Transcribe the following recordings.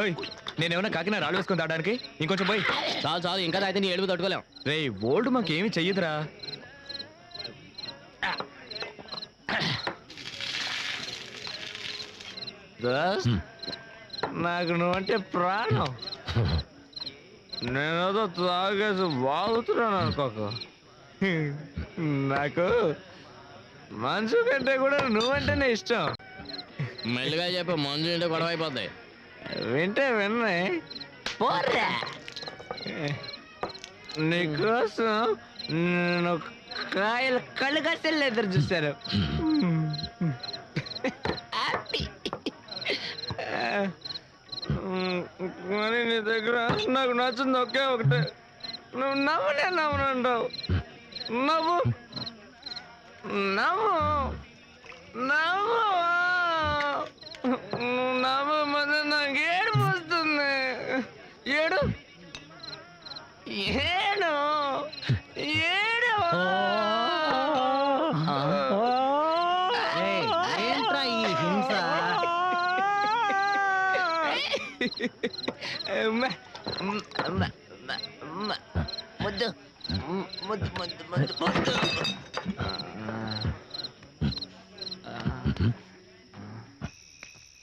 ఓయ్ నేనేమన్నా కాకినా రాళ్ళు వేసుకొని తాగడానికి? ఇంకొంచెం పోయి. చాలు చాలు ఇంకా తాగితే నీ ఏడుపు తట్టుకోలేం. రే ఓల్డ్ మాకేమి చెయ్యదురా. దోస్త్, నాకు నువ్వంటే ప్రాణం. నేనేదో తాగేసి బాగుతున్నాను అనుకోక. నాకు మనసు కంటే కూడా నువ్వంటేనే ఇష్టం. మెల్లిగా చెప్పు మంజు ఇంటే గొడవ అయిపోద్ది. వింటే విన్నాయి పోరా నీకోసం నేను కాయలు కళ్ళు కట్టెలు ఎదురు చూశాను. హ్యాపీ. కానీ నీ దగ్గర నాకు నచ్చింది ఒకే ఒకటే. నువ్వు నవ్వునే నవ్వనంటావు నవ్వు నవ్వు. నవ్వు. నువ్వు. ఏడు ఏడు ఏంట్రా ఈ హింస ముద్దు ముద్దు ముద్దు ముద్దు ముద్దు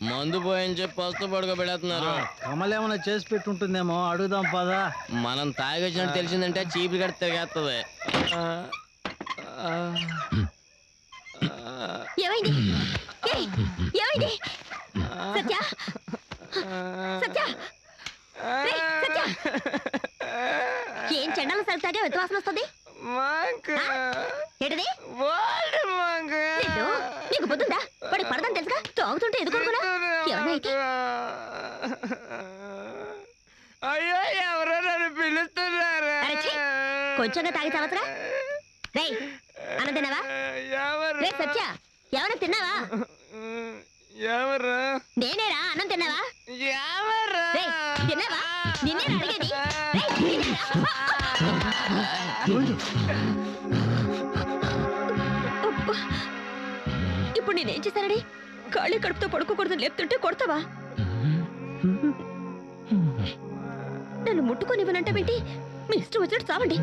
మందు పోయని చెప్పి పస్తు పడుకోబెడుతున్నారు కమలేమన్నా చేసి పెట్టుంటుందేమో అడుగుదాం పదా. మనం తాగొచ్చినట్టు తెలిసిందంటే చీపులు కడితే తిరిగేస్తుంది ఏమైంది? ఏయ్, ఏమైంది? సత్య? సత్య? రేయ్, సత్య! ఏం చెండాల సరితాగే వ్యత్యాసం వస్తుంది? నీకు పొద్దుందా వాడికి పడదని తెలుసుగా? తాగుతుంటే ఏమైతే అయ్యో ఎవరో నన్ను పిలుస్తున్నారా! కొంచెంగా తాగి చావచ్చుగా రేయ్ అన్నం తిన్నావా? ఎవరు? రే సత్య ఏమైనా తిన్నావా? ఎవరు? నేనేరా అన్నం తిన్నావా? ఎవరు? తిన్నావా? నిన్నే అడిగేది. ఇప్పుడు నేనేం చేశానని ఖాళీ కడుపుతో పడుకోకూడదు లేపుతుంటే కొడతావా? నన్ను ముట్టుకొనివ్వనంటే మీ ఇష్టం వచ్చినట్టు చావండి.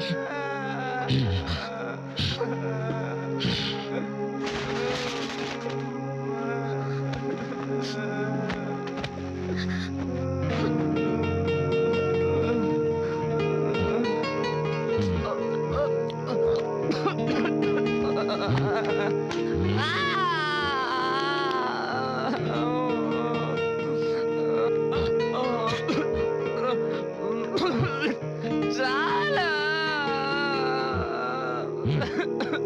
Ha ha ha!